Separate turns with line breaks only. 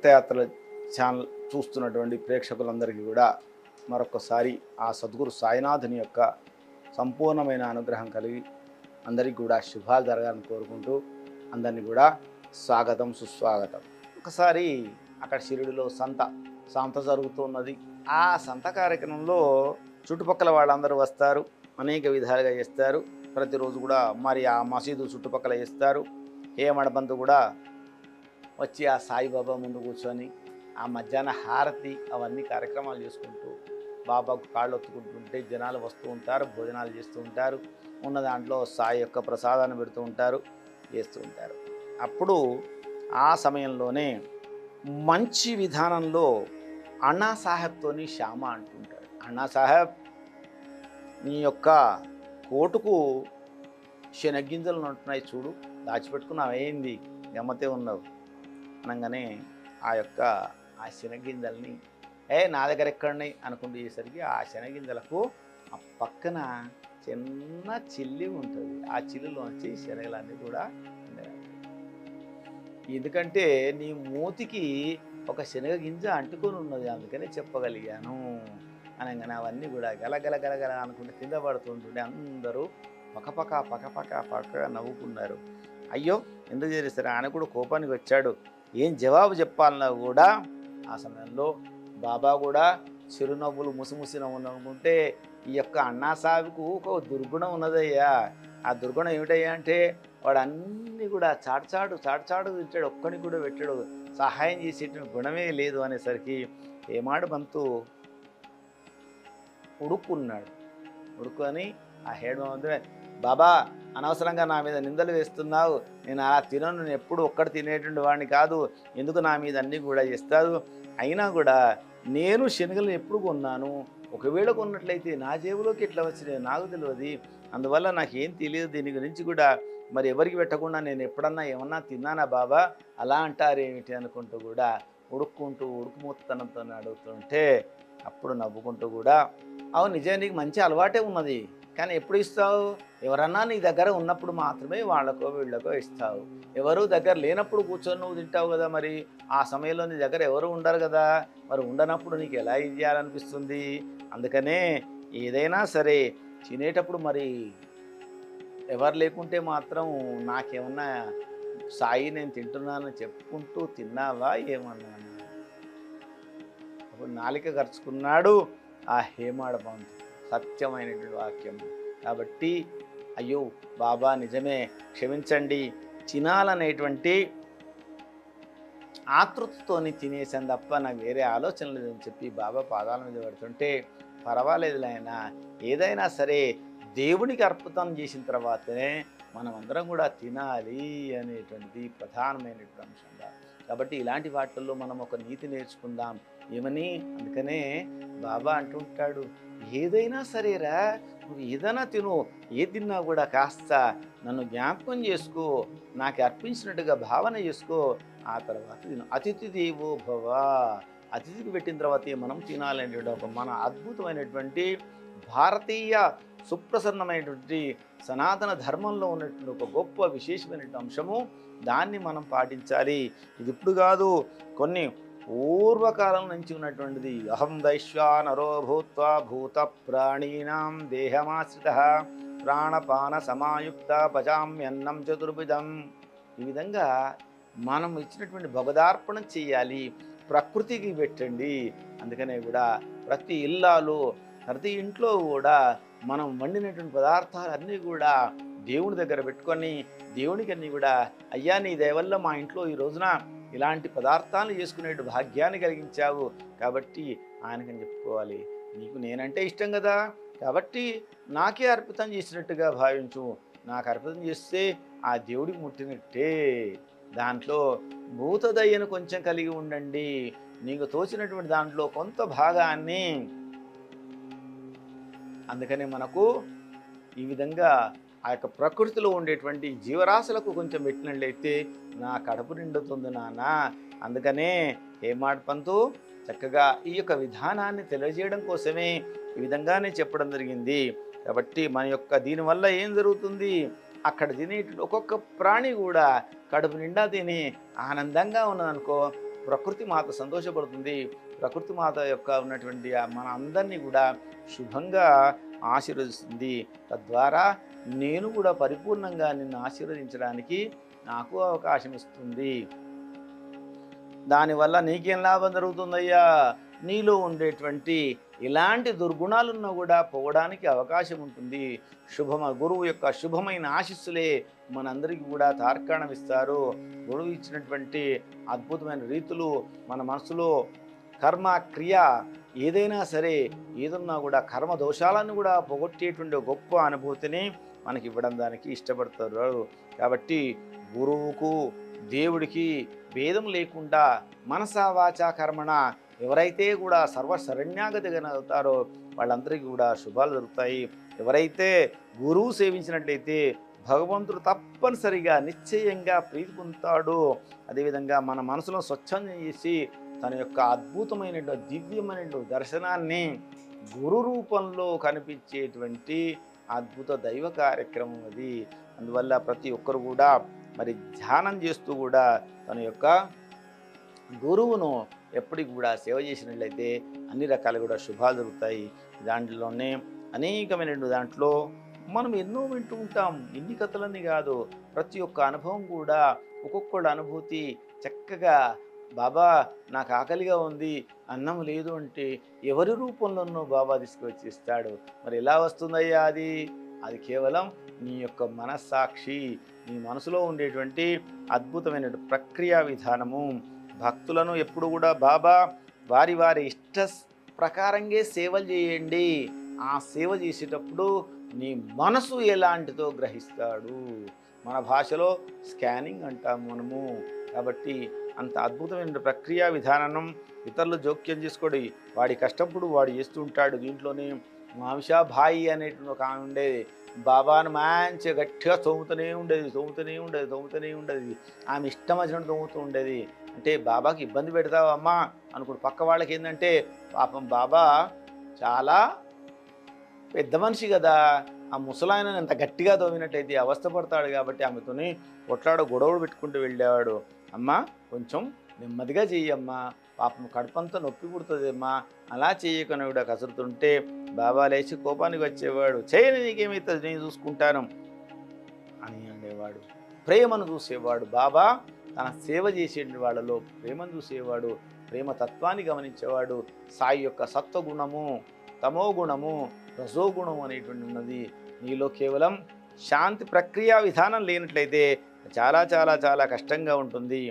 తీర్థయాత్రల channel చూస్తున్నటువంటి ప్రేక్షకులందరికీ కూడా మరొకసారి ఆ సద్గురు సాయినాథుని యొక్క సంపూర్ణమైన అనుగ్రహం కలిగి అందరికీ కూడా శుభాలు జరగాలని కోరుకుంటూ అందరినీ కూడా స్వాగతం సుస్వాగతం. ఒకసారి అక్కడ షిరిడిలో సంత సంత జరుగుతున్నది. ఆ సంత కార్యక్రమంలో చుట్టుపక్కల వాళ్ళందరూ వస్తారు అనేక విధాలుగా చేస్తారు. ప్రతిరోజు కూడా మరి ఆ మసీదు చుట్టుపక్కల చేస్తారు. హేమడబంతు కూడా వచ్చి ఆ సాయిబాబా ముందు కూర్చొని ఆ మధ్యాహ్న హారతి అవన్నీ కార్యక్రమాలు చేసుకుంటూ బాబాకు కాళ్ళు ఒత్తుకుంటుంటే జనాలు వస్తూ ఉంటారు భోజనాలు చేస్తూ ఉంటారు ఉన్న దాంట్లో సాయి యొక్క ప్రసాదాన్ని పెడుతూ ఉంటారు చేస్తూ ఉంటారు. అప్పుడు ఆ సమయంలోనే మంచి విధానంలో అన్నా సాహెబ్తోని శ్యామ అంటుంటాడు. అన్నా సాహెబ్ నీ యొక్క కోటుకు శనగ్గింజలు ఉంటున్నాయి చూడు దాచిపెట్టుకున్నావు ఏంది గమ్మతే ఉన్నావు. అనగానే ఆ యొక్క ఆ శనగింజల్ని ఏ నా దగ్గర ఎక్కడున్నాయి? అనుకుంటేసరికి ఆ శనగింజలకు ఆ పక్కన చిన్న చిల్లి ఉంటుంది. ఆ చిల్లులోంచి శనగలన్నీ కూడా ఎందుకంటే నీ మూతికి ఒక శనగ గింజ అంటుకొని ఉన్నది. అందుకనే చెప్పగలిగాను అనగానే అవన్నీ కూడా గలగల గలగల అనుకుంటే కింద పడుతుంటుండే. అందరూ పకపక పకపక పక్క నవ్వుకున్నారు. అయ్యో! ఎందుకు చేస్తారు ఆయన కూడా కోపానికి వచ్చాడు. ఏం జవాబు చెప్పాలన్నా కూడా ఆ సమయంలో బాబా కూడా చిరునవ్వులు ముసిముసి నవ్వునుకుంటే ఈ యొక్క అన్నాసాబుకు ఒక దుర్గుణం ఉన్నదయ్యా. ఆ దుర్గుణం ఏమిటయ్యా అంటే వాడు అన్నీ కూడా చాటుచాటు చాటుచాటు తింటాడు ఒక్కడిని కూడా పెట్టాడు. సహాయం చేసేటువంటి గుణమే లేదు అనేసరికి ఏమాడు బంతు ఉడుక్కున్నాడు. ఉడుకొని ఆ హేడ్ బాబా అనవసరంగా నా మీద నిందలు వేస్తున్నావు. నేను అలా తినను. నేను ఎప్పుడు ఒక్కడు తినేటువంటి వాడిని కాదు. ఎందుకు నా మీద అన్నీ కూడా చేస్తావు అయినా కూడా నేను శనగలు ఎప్పుడు కొన్నాను? ఒకవేళ కొన్నట్లయితే నా జేబులోకి ఎట్లా వచ్చినాయి నాకు తెలియదు అందువల్ల నాకేం తెలియదు. దీని గురించి కూడా మరి ఎవరికి పెట్టకుండా నేను ఎప్పుడన్నా ఏమన్నా తిన్నానా బాబా? అలా అంటారేమిటి అనుకుంటూ కూడా ఉడుక్కుంటూ ఉడుకుమూతనంతో అడుగుతుంటే అప్పుడు నవ్వుకుంటూ కూడా అవును నిజానికి మంచి అలవాటే ఉన్నది. కానీ ఎప్పుడు ఇస్తావు? ఎవరన్నా నీ దగ్గర ఉన్నప్పుడు మాత్రమే వాళ్ళకో వీళ్ళకో ఇస్తావు. ఎవరు దగ్గర లేనప్పుడు కూర్చొని నువ్వు తింటావు కదా మరి? ఆ సమయంలో నీ దగ్గర ఎవరు ఉండరు కదా? మరి ఉండనప్పుడు నీకు ఎలా ఇది చేయాలనిపిస్తుంది? అందుకనే ఏదైనా సరే తినేటప్పుడు మరి ఎవరు లేకుంటే మాత్రం నాకేమన్నా సాయి నేను తింటున్నానని చెప్పుకుంటూ తిన్నావా ఏమన్నాను అప్పుడు నాలిక ఖర్చుకున్నాడు ఆ హేమాడ పంతు సత్యమైనటువంటి వాక్యం. కాబట్టి అయ్యో బాబా నిజమే క్షమించండి. తినాలనేటువంటి ఆతృతతోని తినేసాను తప్ప నాకు వేరే ఆలోచన లేదని చెప్పి బాబా పాదాల మీద పడుతుంటే పర్వాలేదు ఏదైనా సరే దేవునికి అర్పితం చేసిన తర్వాతనే మనం అందరం కూడా తినాలి అనేటువంటిది ప్రధానమైనటువంటి అంశంగా కాబట్టి ఇలాంటి వాటిల్లో మనం ఒక నీతి నేర్చుకుందాం. ఏమని? అందుకనే బాబా అంటుంటాడు ఏదైనా సరేరా నువ్వు ఏదైనా తిను ఏ తిన్నా కూడా కాస్త నన్ను జ్ఞాపకం చేసుకో నాకు అర్పించినట్టుగా భావన చేసుకో ఆ తర్వాత తిను. అతిథి దేవో భవ. అతిథికి పెట్టిన తర్వాత మనం తినాలనేటువంటి ఒక మన అద్భుతమైనటువంటి భారతీయ సుప్రసన్నమైనటువంటి సనాతన ధర్మంలో ఉన్నటువంటి ఒక గొప్ప విశేషమైనటువంటి అంశము దాన్ని మనం పాటించాలి. ఇది ఇప్పుడు కాదు కొన్ని పూర్వకాలం నుంచి ఉన్నటువంటిది. అహం దైశ్వానరో భూత్వా భూత ప్రాణీనాం దేహమాశ్రిత ప్రాణపాన సమాయుక్త పచామ్యన్నం చతుర్భుజం ఈ విధంగా మనం ఇచ్చినటువంటి భగదార్పణం చేయాలి. ప్రకృతికి పెట్టండి. అందుకనే కూడా ప్రతి ఇల్లాలు ప్రతి ఇంట్లో కూడా మనం వండినటువంటి పదార్థాలన్నీ కూడా దేవుని దగ్గర పెట్టుకొని దేవునికి అన్నీ కూడా అయ్యా నీ దయవల్ల మా ఇంట్లో ఈ రోజున ఇలాంటి పదార్థాలు చేసుకునే భాగ్యాన్ని కలిగించావు. కాబట్టి ఆయనకని చెప్పుకోవాలి. నీకు నేనంటే ఇష్టం కదా? కాబట్టి నాకే అర్పితం చేసినట్టుగా భావించు. నాకు అర్పితం చేస్తే ఆ దేవుడికి ముట్టినట్టే. దాంట్లో భూతదయ్యను కొంచెం కలిగి ఉండండి. నీకు తోచినటువంటి దాంట్లో కొంత భాగాన్ని. అందుకనే మనకు ఈ విధంగా ఆ యొక్క ప్రకృతిలో ఉండేటువంటి జీవరాశులకు కొంచెం పెట్టినట్లయితే నా కడుపు నిండుతుంది నాన్న. అందుకనే హేమాడ్ పంతు చక్కగా ఈ యొక్క విధానాన్ని తెలియజేయడం కోసమే ఈ విధంగానే చెప్పడం జరిగింది. కాబట్టి మన యొక్క దీనివల్ల ఏం జరుగుతుంది? అక్కడ తినే ఒక్కొక్క ప్రాణి కూడా కడుపు నిండా తిని ఆనందంగా ఉన్నదనుకో ప్రకృతి మాత సంతోషపడుతుంది. ప్రకృతి మాత యొక్క ఉన్నటువంటి మన అందరినీ కూడా శుభంగా ఆశీర్వదిస్తుంది. తద్వారా నేను కూడా పరిపూర్ణంగా నిన్ను ఆశీర్వదించడానికి నాకు అవకాశం ఇస్తుంది. దానివల్ల నీకేం లాభం జరుగుతుందయ్యా? నీలో ఉండేటువంటి ఇలాంటి దుర్గుణాలున్నా కూడా పోవడానికి అవకాశం ఉంటుంది. శుభమ గురువు యొక్క శుభమైన ఆశీస్సులే మనందరికీ కూడా తార్కాణం ఇస్తారు. గురువు ఇచ్చినటువంటి అద్భుతమైన రీతులు మన మనసులో కర్మ క్రియ ఏదైనా సరే ఏదన్నా కూడా కర్మ దోషాలను కూడా పోగొట్టేటువంటి గొప్ప అనుభూతిని మనకి ఇవ్వడం దానికి ఇష్టపడతారు. కాబట్టి గురువుకు దేవుడికి భేదం లేకుండా మనసా కర్మణ ఎవరైతే కూడా సర్వ శరణ్యాగతిగనవుతారో వాళ్ళందరికీ కూడా శుభాలు దొరుకుతాయి ఎవరైతే గురువు సేవించినట్లయితే భగవంతుడు తప్పనిసరిగా నిశ్చయంగా ప్రీతి పొందుతాడు. అదేవిధంగా మన మనసులో స్వచ్ఛందం చేసి తన యొక్క అద్భుతమైన దివ్యమైన దర్శనాన్ని గురు రూపంలో కనిపించేటువంటి అద్భుత దైవ కార్యక్రమం అది. అందువల్ల ప్రతి ఒక్కరు కూడా మరి ధ్యానం చేస్తూ కూడా తన యొక్క గురువును ఎప్పటికి కూడా సేవ చేసినట్లయితే అన్ని రకాలు కూడా శుభాలు జరుగుతాయి. దాంట్లోనే అనేకమైన దాంట్లో మనం ఎన్నో వింటూ ఉంటాం. ఇన్ని కథలన్నీ కాదు. ప్రతి ఒక్క అనుభవం కూడా ఒక్కొక్కళ్ళ అనుభూతి చక్కగా బాబా నాకు ఆకలిగా ఉంది అన్నం లేదు అంటే ఎవరి రూపంలోనూ బాబా తీసుకువచ్చి ఇస్తాడు మరి ఎలా వస్తుందయ్యా అది? అది కేవలం నీ యొక్క మనస్సాక్షి నీ మనసులో ఉండేటువంటి అద్భుతమైన ప్రక్రియ విధానము. భక్తులను ఎప్పుడు కూడా బాబా వారి వారి ఇష్ట ప్రకారంగా సేవలు చేయండి. ఆ సేవ చేసేటప్పుడు నీ మనసు ఎలాంటిదో గ్రహిస్తాడు. మన భాషలో స్కానింగ్ అంటాం మనము. కాబట్టి అంత అద్భుతమైన ప్రక్రియ విధానం ఇతరులు జోక్యం చేసుకోడి వాడి కష్టప్పుడు వాడు చేస్తూ ఉంటాడు. దీంట్లోనే మాంషా భాయి అనేటువంటి ఒక ఆమె ఉండేది. బాబాను మంచిగా గట్టిగా తోముతూనే ఉండేది తోముతూనే ఉండేది తోముతూనే ఉండేది. ఆమె ఇష్టం వచ్చినట్టు తోముతూ ఉండేది. అంటే బాబాకి ఇబ్బంది పెడతావమ్మా అనుకుంటు పక్క వాళ్ళకి ఏంటంటే పాపం బాబా చాలా పెద్ద మనిషి కదా. ఆ ముసలాయన ఎంత గట్టిగా తోమినట్టయితే అవస్థపడతాడు కాబట్టి ఆమెతోని కొట్లాడ గొడవలు పెట్టుకుంటూ వెళ్ళేవాడు. అమ్మా కొంచెం నెమ్మదిగా చెయ్యమ్మా. పాపం కడుపంతా నొప్పి పుడుతుందమ్మా. అలా చేయకుండా కూడా కసురుతుంటే బాబా లేచి కోపానికి వచ్చేవాడు. చేయని నీకేమైతుంది నేను చూసుకుంటాను అని అనేవాడు. ప్రేమను చూసేవాడు బాబా. తన సేవ చేసే వాళ్ళలో ప్రేమను చూసేవాడు. ప్రేమ తత్వాన్ని గమనించేవాడు. సాయి యొక్క సత్వగుణము తమో గుణము రజోగుణము అనేటువంటి ఉన్నది. నీలో కేవలం శాంతి ప్రక్రియ విధానం లేనట్లయితే చాలా చాలా చాలా కష్టంగా ఉంటుంది.